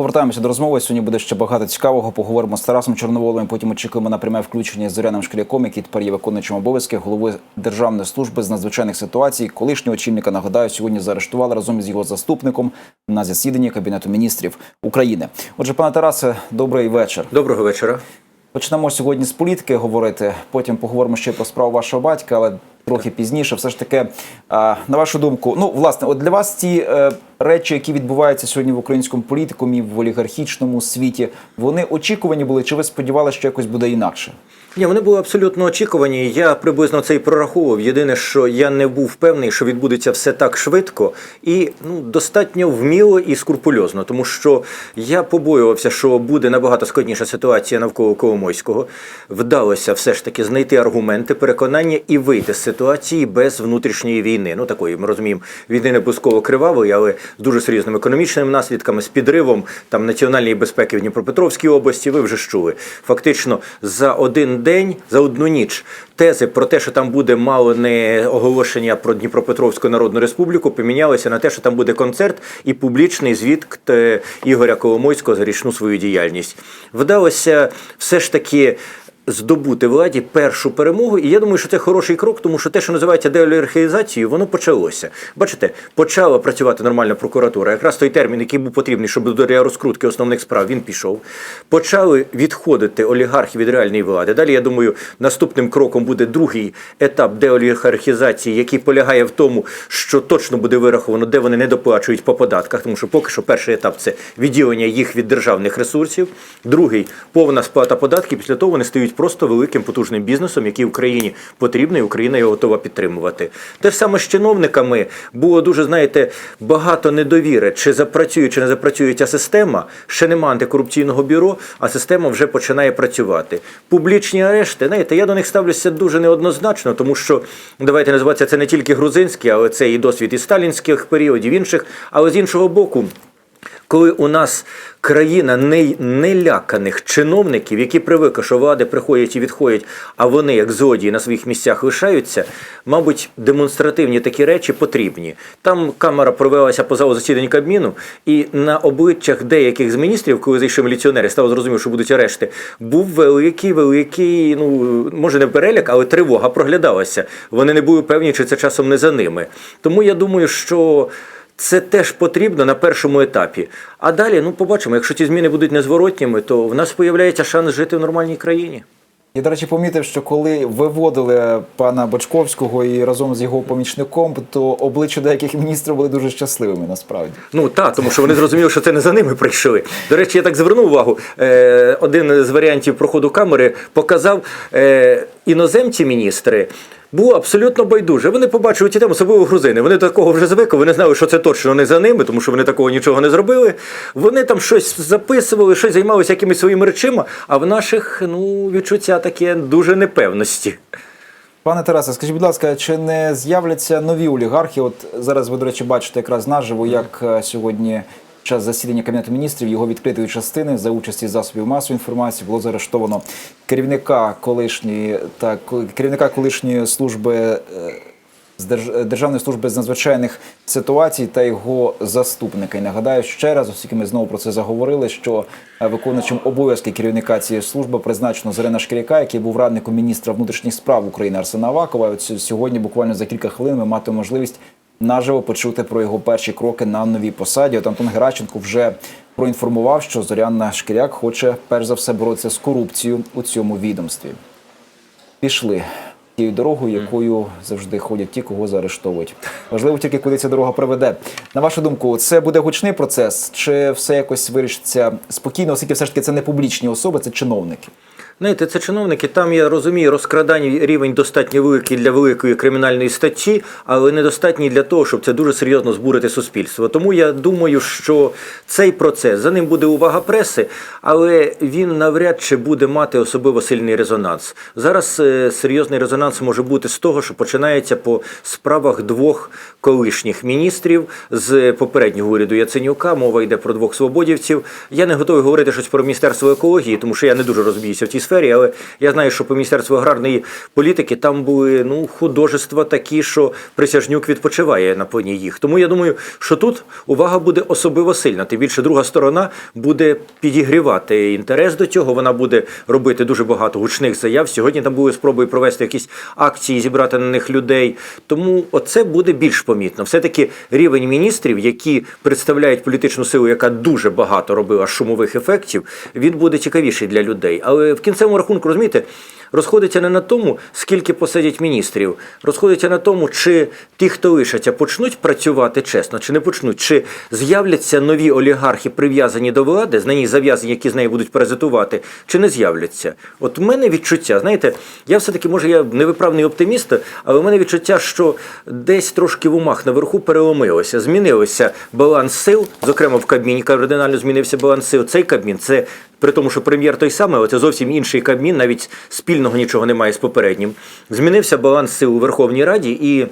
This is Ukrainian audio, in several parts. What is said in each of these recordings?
Повертаємося до розмови. Сьогодні буде ще багато цікавого. Поговоримо з Тарасом Чорноволом. Потім очікуємо на пряме включення з Зоряним Шкіряком, який тепер є виконуючим обов'язки голови Державної служби з надзвичайних ситуацій. Колишнього очільника нагадаю, сьогодні заарештували разом з його заступником на засіданні Кабінету міністрів України. Отже, пане Тарасе, добрий вечір. Доброго вечора. Почнемо сьогодні з політики говорити. Потім поговоримо ще про справу вашого батька, але трохи пізніше. Все ж таки, на вашу думку, ну власне, от для вас ці е, речі, які відбуваються сьогодні в українському політикумі, в олігархічному світі, вони очікувані були? Чи ви сподівалися, що якось буде інакше? Ні, вони були абсолютно очікувані. Я приблизно це і прораховував. Єдине, що я не був впевнений, що відбудеться все так швидко і ну, достатньо вміло і скрупульозно, тому що я побоювався, що буде набагато складніша ситуація навколо Коломойського. Вдалося все ж таки знайти аргументи, переконання і вийти з ситуації без внутрішньої війни. Ну такої ми розуміємо, війни не обов'язково кривавої, але з дуже серйозними економічними наслідками, з підривом там національної безпеки в Дніпропетровській області. Ви вже чули. Фактично за один день, за одну ніч. Тези про те, що там буде мало не оголошення про Дніпропетровську Народну Республіку, помінялися на те, що там буде концерт і публічний звіт е, Ігоря Коломойського за річну свою діяльність. Вдалося все ж таки здобути владі першу перемогу, і я думаю, що це хороший крок, тому що те, що називається деолігархізацією, воно почалося. Бачите, почала працювати нормальна прокуратура. Якраз той термін, який був потрібний, щоб до розкрутки основних справ він пішов. Почали відходити олігархи від реальної влади. Далі я думаю, наступним кроком буде другий етап деолігархізації, який полягає в тому, що точно буде вираховано, де вони не доплачують по податках, тому що поки що перший етап це відділення їх від державних ресурсів. Другий повна сплата податків. Після того вони стають просто великим потужним бізнесом, який Україні потрібний, Україна його готова підтримувати. Те ж саме з чиновниками було дуже, знаєте, багато недовіри, чи запрацює, чи не запрацює ця система. Ще нема антикорупційного бюро, а система вже починає працювати. Публічні арешти, знаєте, я до них ставлюся дуже неоднозначно, тому що давайте називатися це не тільки грузинські, але це і досвід і сталінських періодів, інших. Але з іншого боку. Коли у нас країна неляканих чиновників, які привикли, що влади приходять і відходять, а вони, як злодії, на своїх місцях лишаються, мабуть, демонстративні такі речі потрібні. Там камера провелася по залу засідань Кабміну, і на обличчях деяких з міністрів, коли зайшли міліціонери, стало зрозуміло, що будуть арешти, був великий, великий, ну може не переляк, але тривога проглядалася. Вони не були певні, чи це часом не за ними. Тому я думаю, що. Це теж потрібно на першому етапі. А далі, ну побачимо, якщо ці зміни будуть незворотніми, то в нас з'являється шанс жити в нормальній країні. Я, до речі, помітив, що коли виводили пана Бочковського і разом з його помічником, то обличчя деяких міністрів були дуже щасливими насправді. Ну так, тому що вони зрозуміли, що це не за ними прийшли. До речі, я так звернув увагу. Е, один з варіантів проходу камери показав е, іноземці міністри. Було абсолютно байдуже. Вони побачили ті теми, особливо грузини. Вони такого вже звикли, вони знали, що це точно не за ними, тому що вони такого нічого не зробили. Вони там щось записували, щось займалися якимись своїми речима, а в наших ну, відчуття таке дуже непевності. Пане Тарасе, скажіть, будь ласка, чи не з'являться нові олігархи? От зараз ви, до речі, бачите якраз наживо, як е, сьогодні час засідання Кабінету міністрів його відкритої частини за участі засобів масової інформації було заарештовано керівника колишньої та керівника колишньої служби. е, з Державної служби з надзвичайних ситуацій та його заступника. І нагадаю ще раз, оскільки ми знову про це заговорили, що е, виконуючим обов'язки керівника цієї служби призначено Зорина Шкіряка, який був радником міністра внутрішніх справ України Арсена Авакова. От сьогодні, буквально за кілька хвилин, ми матимемо можливість наживо почути про його перші кроки на новій посаді. От Антон Гераченко вже проінформував, що Зоряна Шкіряк хоче перш за все боротися з корупцією у цьому відомстві. Пішли тією дорогою, якою завжди ходять ті, кого заарештовують. Важливо тільки, куди ця дорога приведе. На вашу думку, це буде гучний процес, чи все якось вирішиться спокійно, оскільки все ж таки це не публічні особи, це чиновники. Знаєте, це чиновники. Там я розумію, розкрадань рівень достатньо великий для великої кримінальної статті, але недостатній для того, щоб це дуже серйозно збурити суспільство. Тому я думаю, що цей процес за ним буде увага преси, але він навряд чи буде мати особливо сильний резонанс. Зараз е, серйозний резонанс може бути з того, що починається по справах двох колишніх міністрів з попереднього уряду Яценюка. Мова йде про двох свободівців. Я не готовий говорити щось про міністерство екології, тому що я не дуже розбіюся в тій сфері. але я знаю, що по Міністерству аграрної політики там були ну, художества такі, що Присяжнюк відпочиває на фоні їх. Тому я думаю, що тут увага буде особливо сильна. Тим більше друга сторона буде підігрівати інтерес до цього. Вона буде робити дуже багато гучних заяв. Сьогодні там були спроби провести якісь акції, зібрати на них людей. Тому оце буде більш помітно. Все-таки рівень міністрів, які представляють політичну силу, яка дуже багато робила шумових ефектів, він буде цікавіший для людей. Але в кінцевому рахунку, розумієте, розходиться не на тому, скільки посадять міністрів, розходиться на тому, чи ті, хто лишаться, почнуть працювати чесно, чи не почнуть, чи з'являться нові олігархи, прив'язані до влади, на ній зав'язані, які з нею будуть паразитувати, чи не з'являться. От у мене відчуття, знаєте, я все-таки, може, я невиправний оптиміст, але у мене відчуття, що десь трошки в умах наверху переломилося, змінилося баланс сил, зокрема в Кабміні кардинально змінився баланс сил. Цей Кабмін це при тому, що прем'єр той самий, але це зовсім інший Кабмін, навіть спільного нічого немає з попереднім. Змінився баланс сил у Верховній Раді і.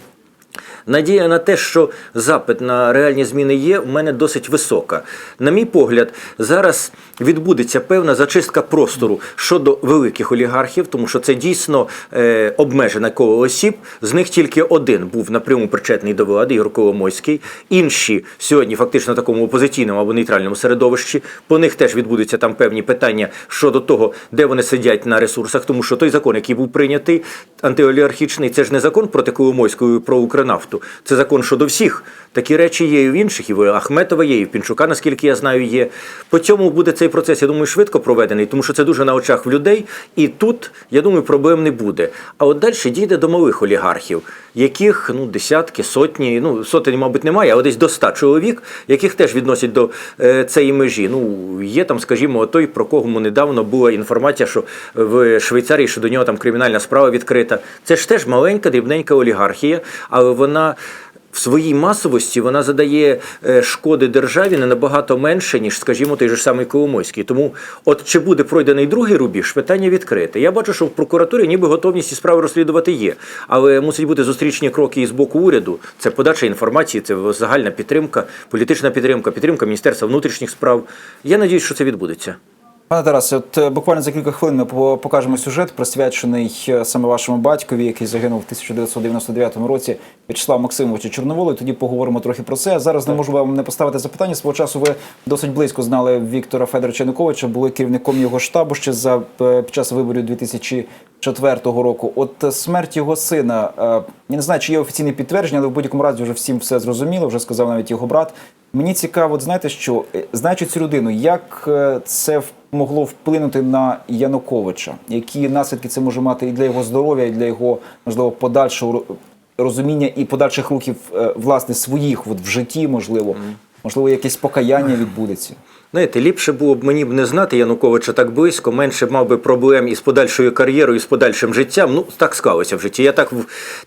Надія на те, що запит на реальні зміни є, у мене досить висока. На мій погляд, зараз відбудеться певна зачистка простору щодо великих олігархів, тому що це дійсно е, обмежене коло осіб. З них тільки один був напряму причетний до влади, Ігор Коломойський. Інші сьогодні фактично в такому опозиційному або нейтральному середовищі. По них теж відбудуться там певні питання щодо того, де вони сидять на ресурсах, тому що той закон, який був прийнятий, антиолігархічний, це ж не закон проти Коломойської про Укрнафту. Це закон щодо всіх. Такі речі є і в інших, і в Ахметова є, і в Пінчука, наскільки я знаю, є. По цьому буде цей процес, я думаю, швидко проведений, тому що це дуже на очах в людей. І тут, я думаю, проблем не буде. А от далі дійде до малих олігархів, яких ну, десятки, сотні, ну, сотень, мабуть, немає, але десь до ста чоловік, яких теж відносять до е, цієї межі. Ну, є там, скажімо, той, про кого недавно була інформація, що в Швейцарії, що до нього там кримінальна справа відкрита. Це ж теж маленька, дрібненька олігархія, але вона. В своїй масовості вона задає е, шкоди державі не набагато менше, ніж, скажімо, той же самий Коломойський. Тому, от чи буде пройдений другий рубіж, питання відкрите. Я бачу, що в прокуратурі ніби готовність ці справи розслідувати є, але мусять бути зустрічні кроки і з боку уряду. Це подача інформації, це загальна підтримка, політична підтримка, підтримка Міністерства внутрішніх справ. Я надіюсь, що це відбудеться. Пане Тарасе, от е, буквально за кілька хвилин ми по- покажемо сюжет, присвячений е, саме вашому батькові, який загинув в 1999 році, В'ячеславу Максимовичу Чорноволу. І тоді поговоримо трохи про це. Зараз не можу вам не поставити запитання. Свого часу ви досить близько знали Віктора Федоровича Януковича, були керівником його штабу ще за е, під час виборів 2004 року. От смерть його сина, я не знаю, чи є офіційне підтвердження, але в будь-якому разі вже всім все зрозуміло. Вже сказав навіть його брат. Мені цікаво, от знаєте що, е, знаючи цю людину, як е, це могло вплинути на Януковича? Які наслідки це може мати і для його здоров'я, і для його можливо подальшого розуміння і подальших рухів е, власне своїх от в житті, можливо, можливо, якесь покаяння відбудеться. Знаєте, ліпше було б мені б не знати Януковича так близько, менше б мав би проблем із подальшою кар'єрою, з подальшим життям. Ну, так склалося в житті. Я так,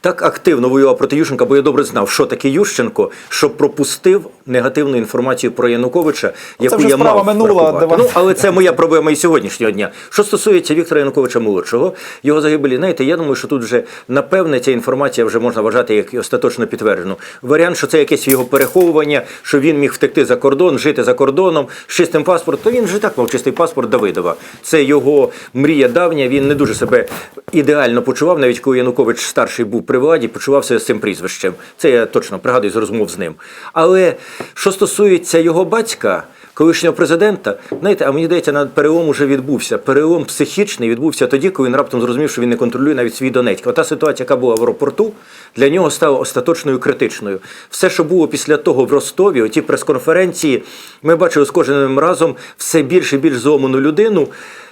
так активно воював проти Ющенка, бо я добре знав, що таке Ющенко, що пропустив негативну інформацію про Януковича, яку я мав минула. Ну, але це моя проблема і сьогоднішнього дня. Що стосується Віктора Януковича молодшого, його загибелі, знаєте, я думаю, що тут вже напевне ця інформація вже можна вважати як остаточно підтверджену. Варіант, що це якесь його переховування, що він міг втекти за кордон, жити за кордоном з чистим паспортом, то він вже так мав чистий паспорт Давидова. Це його мрія давня. Він не дуже себе ідеально почував, навіть коли Янукович старший був при владі, почувався з цим прізвищем. Це я точно пригадую з розмов з ним. Але що стосується його батька колишнього президента, знаєте, а мені здається, на перелом уже відбувся. Перелом психічний відбувся тоді, коли він раптом зрозумів, що він не контролює навіть свій Донецьк. Ота ситуація, яка була в аеропорту, для нього стала остаточною критичною. Все, що було після того в Ростові, оті прес-конференції, ми бачили з кожним разом все більше і більш зломану людину.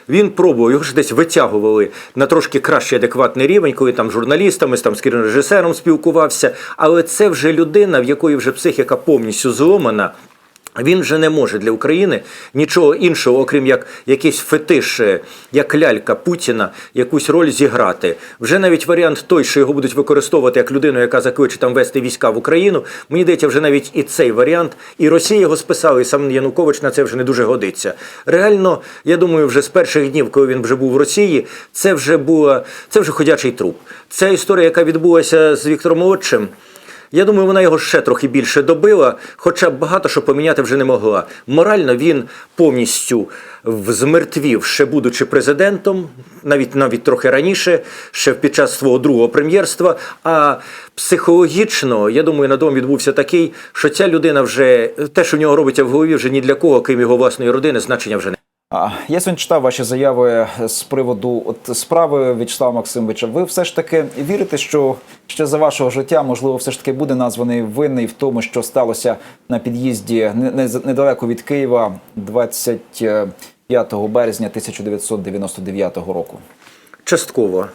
Він пробував, його ж десь витягували на трошки кращий адекватний рівень, коли там журналістами, там з кінорежисером спілкувався. Але це вже людина, в якої вже психіка повністю зломана. Він вже не може для України нічого іншого, окрім як якийсь фетиш, е, як лялька Путіна, якусь роль зіграти. Вже навіть варіант той, що його будуть використовувати як людину, яка закличе там вести війська в Україну. Мені здається, вже навіть і цей варіант, і Росія його списала, і сам Янукович на це вже не дуже годиться. Реально, я думаю, вже з перших днів, коли він вже був в Росії, це вже була це вже ходячий труп. Ця історія, яка відбулася з Віктором Молодшим. Я думаю, вона його ще трохи більше добила, хоча багато що поміняти вже не могла. Морально він повністю змертвів, ще будучи президентом, навіть навіть трохи раніше, ще під час свого другого прем'єрства. А психологічно, я думаю, на дом відбувся такий, що ця людина вже те, що в нього робиться в голові, вже ні для кого, крім його власної родини, значення вже не. Я сьогодні читав ваші заяви з приводу от справи В'ячеслава Максимовича. Ви все ж таки вірите, що ще за вашого життя, можливо, все ж таки буде названий винний в тому, що сталося на під'їзді не- не- недалеко від Києва 25 березня 1999 року. Частково.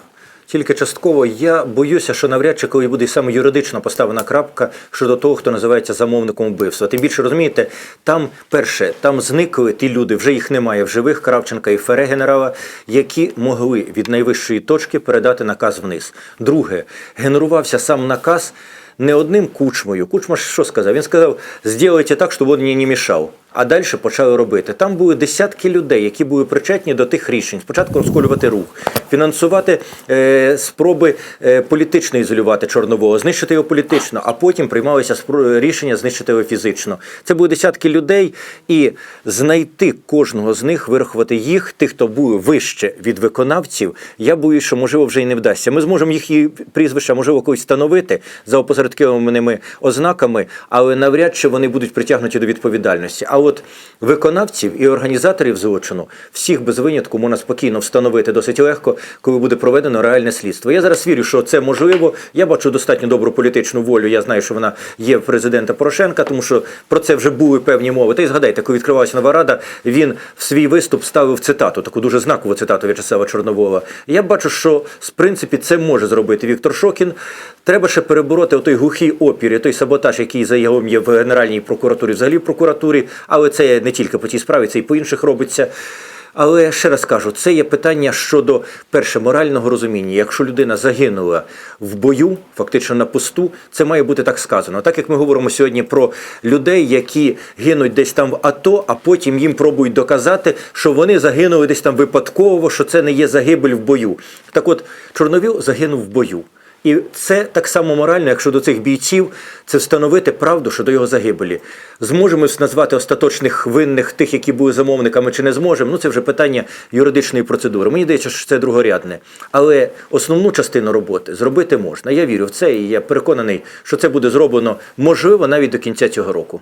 Тільки частково я боюся, що навряд чи коли буде саме юридично поставлена крапка щодо того, хто називається замовником вбивства. Тим більше розумієте, там перше, там зникли ті люди, вже їх немає в живих Кравченка і Фере генерала, які могли від найвищої точки передати наказ вниз. Друге, генерувався сам наказ не одним кучмою. Кучма що сказав? Він сказав: зробіть так, щоб він не мішав. А далі почали робити. Там були десятки людей, які були причетні до тих рішень. Спочатку розколювати рух, фінансувати е, спроби е, політично ізолювати Чорнового, знищити його політично, а потім приймалися рішення знищити його фізично. Це були десятки людей, і знайти кожного з них, вирахувати їх, тих, хто були вище від виконавців. Я боюсь, що можливо вже і не вдасться. Ми зможемо їх і прізвища, можливо, когось встановити за опосередкованими ознаками, але навряд чи вони будуть притягнуті до відповідальності. А от виконавців і організаторів злочину всіх без винятку можна спокійно встановити досить легко, коли буде проведено реальне слідство. Я зараз вірю, що це можливо. Я бачу достатньо добру політичну волю. Я знаю, що вона є в президента Порошенка, тому що про це вже були певні мови. Та й згадайте, коли відкривалася нова рада, він в свій виступ ставив цитату, таку дуже знакову цитату В'ячеслава Чорновола. Я бачу, що в принципі це може зробити Віктор Шокін. Треба ще перебороти той глухий опір, і той саботаж, який загалом є в Генеральній прокуратурі, взагалі в прокуратурі, але це не тільки по цій справі, це і по інших робиться. Але ще раз кажу, це є питання щодо перше морального розуміння. Якщо людина загинула в бою, фактично на посту, це має бути так сказано. Так як ми говоримо сьогодні про людей, які гинуть десь там в АТО, а потім їм пробують доказати, що вони загинули десь там випадково, що це не є загибель в бою. Так от Чорновіл загинув в бою. І це так само морально, якщо до цих бійців це встановити правду щодо його загибелі. Зможемо назвати остаточних винних тих, які були замовниками, чи не зможемо. Ну це вже питання юридичної процедури. Мені здається, що це другорядне. Але основну частину роботи зробити можна. Я вірю в це, і я переконаний, що це буде зроблено можливо навіть до кінця цього року.